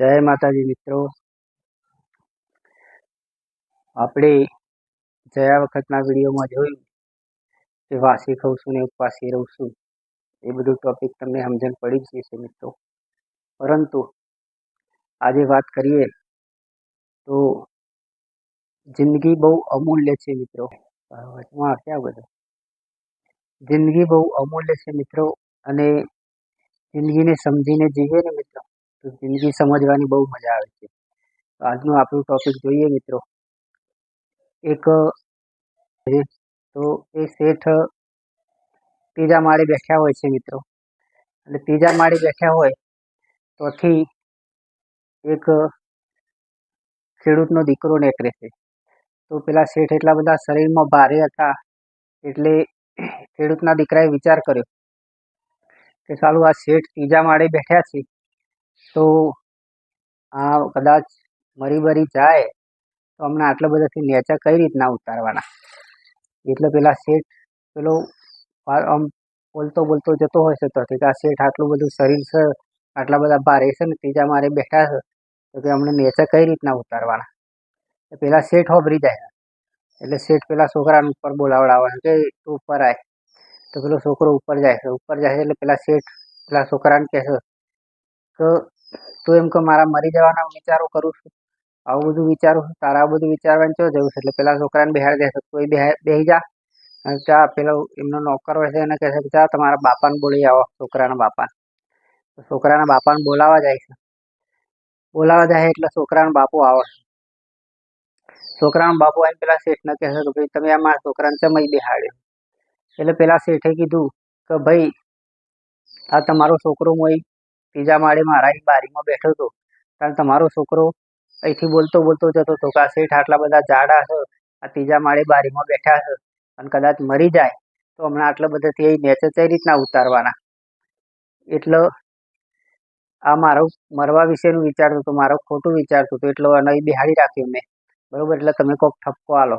જય માતાજી મિત્રો. આપણે ગયા વખતના વિડીયોમાં જોયું કે વાસી ખાઉં છું ને ઉપવાસી રહું છું. એ બધું ટોપિક તમને સમજણ પડી જ જશે મિત્રો. પરંતુ આજે વાત કરીએ તો જિંદગી બહુ અમૂલ્ય છે મિત્રો. વચમાં ક્યાં બધો? જિંદગી બહુ અમૂલ્ય છે મિત્રો અને જિંદગીને સમજીને જીવીએ ને મિત્રો. તો જિંદગી સમજવાની બહુ મજા આવે છે. આજનું આપણું ટોપિક જોઈએ મિત્રો. એક, તો એ શેઠ ત્રીજા માળે બેઠ્યા હોય છે મિત્રો. એટલે ત્રીજા માળે બેઠ્યા હોય, તોથી એક ખેડૂતનો દીકરો નીકળે છે. તો પેલા શેઠ એટલા બધા શરીરમાં ભારે હતા, એટલે ખેડૂતના દીકરાએ વિચાર કર્યો કે સાલું આ શેઠ ત્રીજા માળે બેઠ્યા છે તો આ કદાચ મરી બરી જાય, તો અમને આટલા બધાથી નેચા કઈ રીતના ઉતારવાના? એટલે પેલા શેઠ, પેલો આમ બોલતો બોલતો જતો હોય છે તો કે આ શેઠ આટલું બધું શરીર છે, આટલા બધા ભારે છે ને ત્રીજા મારે બેઠા છે, તો કે અમને નેચા કઈ રીતના ઉતારવાના? પેલા શેઠ હોભરી જાય. એટલે શેઠ પેલા છોકરાને ઉપર બોલાવડાવે કે તું ઉપર આય. તો પેલો છોકરો ઉપર જાય છે. ઉપર જાય છે એટલે પેલા શેઠ, પેલા છોકરાને કહેશે કે તું એમ કે મારા મરી જવાના વિચારો કરું છું. આવું બધું વિચારું છું. તારા બધું વિચારવાનું ચો જવું છે? એટલે પેલા છોકરાને બેહાડ દે છે કોઈ બેહી જા. ચા, પેલો એમનો નોકર હોય છે એને કહે છે ચા, તમારા બાપાને બોલી આવો, છોકરાના બાપાને. છોકરાના બાપાને બોલાવા જાય છે. બોલાવા જાય એટલે છોકરાનો બાપુ આવે છે. છોકરાનો બાપુ આવીને પેલા શેઠને કહે છે કે, ભાઈ, તમે આ મારા છોકરાને ચમઈ બેહાડ્યો? એટલે પેલા શેઠે કીધું કે, ભાઈ, આ તમારો છોકરો મોય ત્રીજા માળે મારાની બારીમાં બેઠો હતો. કારણ તમારો છોકરો અહીંથી બોલતો બોલતો જતો હતો. કે આ શેઠ આટલા બધા જાડા છે આ ત્રીજા માળે બારીમાં બેઠા છે અને કદાચ મરી જાય તો હમણાં આટલા બધાથી એ કઈ રીતના ઉતારવાના? એટલે આ મારો મરવા વિશેનું વિચારતો હતો. મારો ખોટું વિચારતો હતો. એટલો એને એ બેહાડી રાખ્યો મેં. બરોબર? એટલે તમે કોક ઠપકો આલો.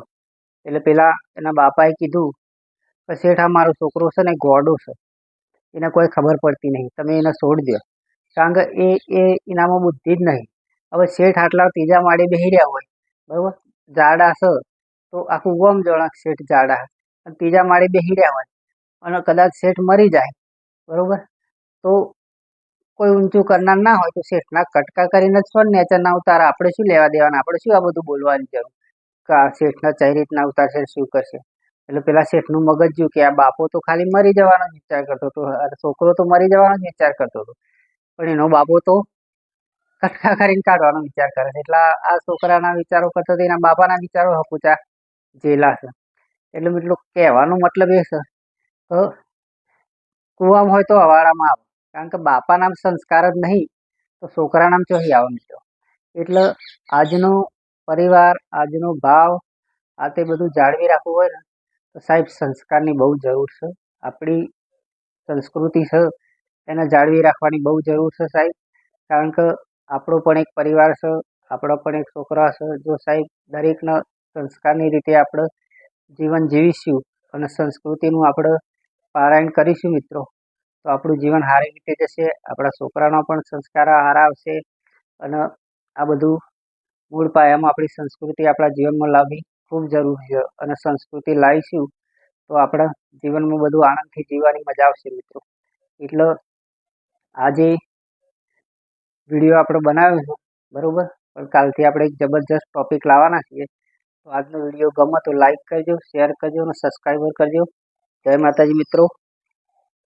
એટલે પેલા એના બાપાએ કીધું કે શેઠ આ મારો છોકરો છે ને ગોડો છે. એને કોઈ ખબર પડતી નહીં. તમે એને છોડી દો કારણ કે એ એ એનામાં બુદ્ધિ જ નહીં. હવે શેઠ આટલા ત્રીજા માળે બેસી હોય, બરાબર? જાડા છે, તો આખું ગોમ જણા શેઠ જાડા અને ત્રીજા માળે બેસી હોય, અને કદાચ શેઠ મરી જાય, બરાબર? તો કોઈ ઊંચું કરનાર ના હોય, તો શેઠના કટકા કરીને જ પણ નેચરના આપણે શું લેવા દેવાના? આપણે શું આ બધું બોલવાની જરૂર? કે આ શેઠના ચઈ રીતના ઉતારશે, શું કરશે? એટલે પેલા શેઠનું મગજ જ્યું કે આ બાપો તો ખાલી મરી જવાનો જ વિચાર કરતો હતો છોકરો તો મરી જવાનો જ વિચાર કરતો હતો. પણ એનો બાપો તો કટકા કરીને કાઢવાનો વિચાર કરે છે. એટલે આ- છોકરાના વિચારો કરતા એના બાપાના વિચારો હપુચા જેલા છે. એટલે એટલું કહેવાનો મતલબ એ છે, તો કુવામ હોય તો અવાડામાં આવે. કારણ કે બાપાના સંસ્કાર જ નહીં, તો છોકરાના ચોહી આવે મિત્રો એટલે આજનો પરિવાર, આજનો ભાવ, આ તે બધું જાળવી રાખવું હોય ને, તો સાહેબ, સંસ્કારની બહુ જરૂર છે. આપણી સંસ્કૃતિ છે એને જાળવી રાખવાની બહુ જરૂર છે સાહેબ. કારણ કે આપણો પણ એક પરિવાર છે, આપણો પણ એક છોકરા છે. જો સાહેબ દરેકના સંસ્કારની રીતે આપણે જીવન જીવીશું અને સંસ્કૃતિનું આપણે પારાયણ કરીશું મિત્રો, તો આપણું જીવન સારી રીતે જશે, આપણા છોકરાનો પણ સંસ્કાર સારા આવશે અને આ બધું મૂળ પાયામાં આપણી સંસ્કૃતિ આપણા જીવનમાં લાવવી ખૂબ જરૂરી છે અને સંસ્કૃતિ લાવીશું તો આપણા જીવનમાં બધું આનંદથી જીવવાની મજા આવશે મિત્રો. એટલે આજે વીડિયો આપણે બનાવ્યો છે, બરાબર? પણ કાલથી આપણે એક જબરજસ્ત ટોપિક લાવવાના છીએ. તો આજનો વીડિયો ગમે તો લાઈક કરજો શેર કરજો અને સબસ્ક્રાઈબર કરજો. જય માતાજી મિત્રો.